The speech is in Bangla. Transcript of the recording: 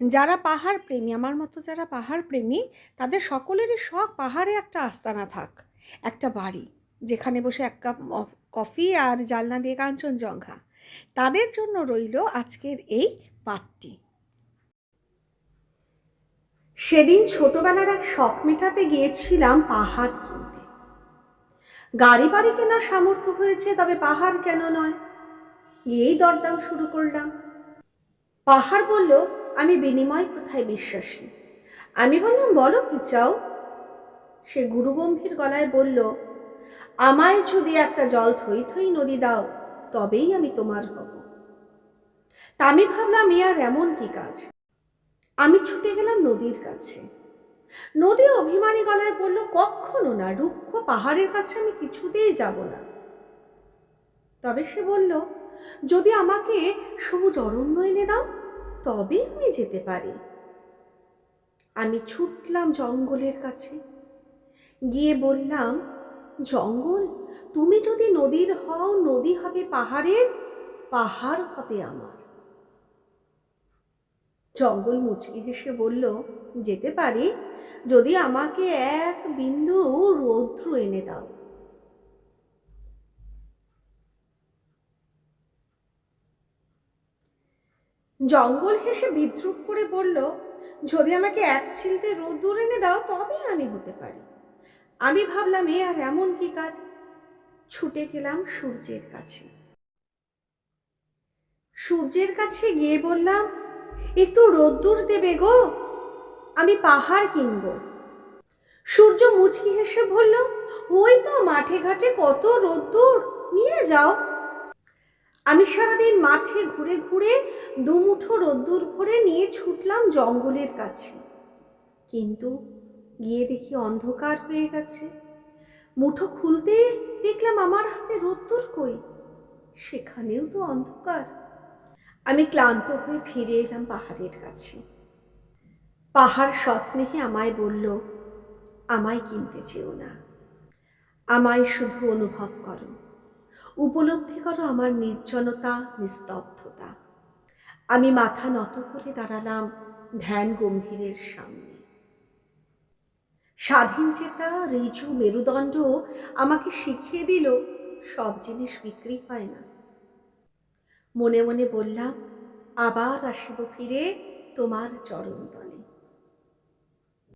যারা পাহাড় প্রেমী, আমার মতো যারা পাহাড় প্রেমী, তাদের সকলেরই শখ পাহাড়ে একটা আস্তানা থাক, একটা বাড়ি, যেখানে বসে এক কাপ কফি আর জালনা দিয়ে কাঞ্চনজঙ্ঘা। তাদের জন্য রইল আজকের এই পাঠটি। সেদিন ছোটবেলার এক শখ মেটাতে গিয়েছিলাম পাহাড় কিনতে। গাড়ি বাড়ি কেনার সামর্থ্য হয়েছে, তবে পাহাড় কেন নয়? গিয়েই দরদাম শুরু করলাম। পাহাড় বলল আমি বিনিময় কোথায় বিশ্বাসী। আমি বললাম, বলো কি চাও? সে গুরুগম্ভীর গলায় বলল, আমায় যদি একটা জল থই থই নদী দাও, তবেই আমি তোমার হব। তা আমি ভাবলাম আর এমন কি কাজ? আমি ছুটে গেলাম নদীর কাছে। নদী অভিমানী গলায় বলল কখনো না, রুক্ষ পাহাড়ের কাছে আমি কিছুতেই যাব না। তবে সে বলল, যদি আমাকে সবুজ অরণ্য এনে দাও তবে আমি যেতে পারি। আমি ছুটলাম জঙ্গলের কাছে। গিয়ে বললাম, জঙ্গল, তুমি যদি নদীর হও, নদী হবে পাহাড়ের, পাহাড় হবে আমার। জঙ্গল মুচকি হেসে বলল, যেতে পারি, যদি আমাকে এক বিন্দু রৌদ্র এনে দাও। জঙ্গল হেসে বিদ্রুপ করে বলল, যদি আমাকে এক ছিলতে রোদ্দুর এনে দাও তবে আমি হতে পারি। আমি ভাবলাম, এ আর এমন কি কাজ? ছুটে গেলাম সূর্যের কাছে। সূর্যের কাছে গিয়ে বললাম, একটু রোদ্দুর দেবে গো, আমি পাহাড় কিনব। সূর্য মুচকি হেসে বলল, ওই তো মাঠে ঘাটে কত রোদ্দুর নিয়ে যাও। আমি সারাদিন মাঠে ঘুরে ঘুরে দুমুঠো রোদ্দুর ভরে নিয়ে ছুটলাম জঙ্গলের কাছে। কিন্তু গিয়ে দেখি অন্ধকার হয়ে গেছে। মুঠো খুলতে দেখলাম আমার হাতে রোদ্দুর কই? সেখানেও তো অন্ধকার। আমি ক্লান্ত হয়ে ফিরে এলাম পাহাড়ের কাছে। পাহাড় সস্নেহে আমায় বলল, আমায় কিনতে চেও না। আমায় শুধু অনুভব করো। উপলব্ধি করো আমার নির্জনতা, নিস্তব্ধতা। আমি মাথা নত করে দাঁড়ালাম ধ্যান গম্ভীরের সামনে। স্বাধীন চেতা ঋজু মেরুদণ্ড আমাকে শিখিয়ে দিল, সব জিনিস বিক্রি হয় না। মনে মনে বললাম, আবার আসিব ফিরে তোমার চরণ তলে